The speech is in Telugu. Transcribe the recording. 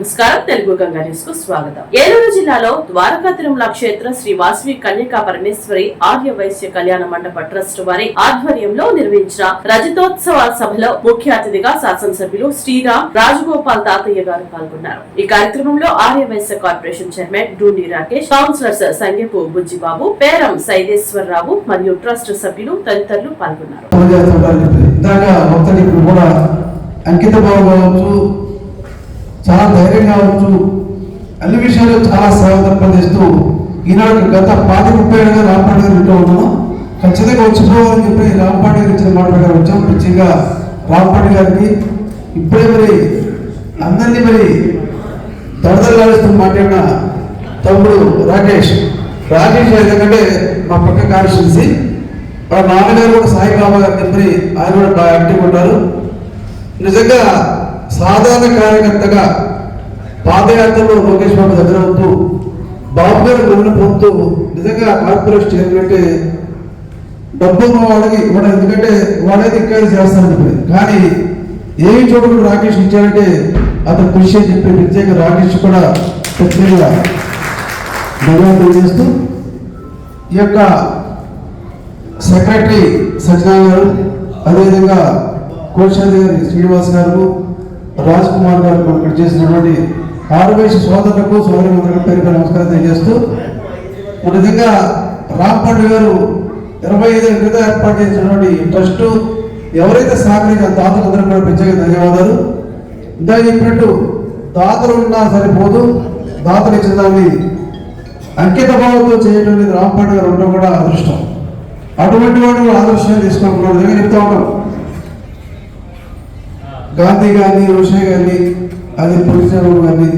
నమస్కారం. తెలుగు గంగా న్యూస్కు స్వాగతం. ఏలూరు జిల్లాలో ద్వారకా తిరుమల క్షేత్ర శ్రీ వాసవి కన్యకా పరమేశ్వరి ఆర్య వైశ్య కళ్యాణ మండప ట్రస్ట్ వారి ఆధ్వర్యంలో నిర్వహించిన రజతోత్సవ సభలో ముఖ్య అతిథిగా శాసనసభ్యులు శ్రీరామ్ రాజగోపాల్ తాతయ్య గారు పాల్గొన్నారు. ఈ కార్యక్రమంలో Arya Vysya corporation chairman Duni Rakesh councillors Sangepu Bujjibabu Peram Saideswararao మరియు ట్రస్ట్ సభ్యులు తదితరులు పాల్గొన్నారు. అంకిత భావం చాలా ధైర్యం కావచ్చు అన్ని విషయాలు చాలా సేవ తప్పనిస్తూ ఈనాడు గత పాతి ముప్పై ఏడుగా రాంపాటి గారు ఇంట్లో ఉన్నాము? ఖచ్చితంగా వచ్చిపోవాలని చెప్పి రాంపాటి గారు ఇచ్చిన మాట ప్రకారం వచ్చాం. పిచ్చిగా రాంపాటి గారికి ఇప్పుడే మరి అందరినీ మరి దడదలాడిస్తూ మాట్లాడిన తమ్ముడు రాకేష్. రాకేష్ ఎందుకంటే మా పక్క కాన్స్టిట్యున్సీ వాళ్ళ నాన్నగారు కూడా సాయి బాబా గారు చెప్పి ఆయన కూడా బాగా యాక్టివ్ ఉంటారు. నిజంగా సాధారణ కార్యకర్తగా పాదయాత్రలో లోకేష్ బాబు దగ్గర అవుతూ బాబు గారు గమనం పొందుతూ నిజంగా కార్పొరేషన్ చైర్మన్ డబ్బు ఉన్న వాళ్ళకి ఇవ్వడం ఎందుకంటే వాడైతే ఇంకా చేస్తానని చెప్పింది. కానీ ఏమి చోటు రాకేష్ ఇచ్చారంటే అతను కృషి అని చెప్పి ప్రత్యేక రాకేష్ కూడా ప్రత్యేకంగా ధన్యవాదాలు తెలియజేస్తూ ఈ యొక్క సెక్రటరీ సత్యనారాయణ గారు అదేవిధంగా కోశాది గారి శ్రీనివాస్ గారు రాజ్ కుమార్ గారు ఇక్కడ చేసినటువంటి ఆరువేసి సోదరులకు సోదరి మంత్రులకు పేరు నమస్కారం తెలియజేస్తూ ఒక విధంగా రాంపండు గారు ఇరవై ఐదు క్రితం ఏర్పాటు చేసినటువంటి ట్రస్ట్ ఎవరైతే సహకరించారు దాతలందరూ కూడా ప్రత్యేక ధన్యవాదాలు. ఇందాక చెప్పినట్టు దాతలు ఉన్నా సరిపోదు దాతలు ఇచ్చిన దాన్ని అంకిత భావంతో చేయడం అనేది గారు ఉండడం కూడా అదృష్టం. అటువంటి వాడు ఆదర్శంగా తీసుకోకుండా దగ్గర చెప్తా ఉన్నాం. గాంధీ గారిని రోషే గారిని అది పులిసేవాడు గారిని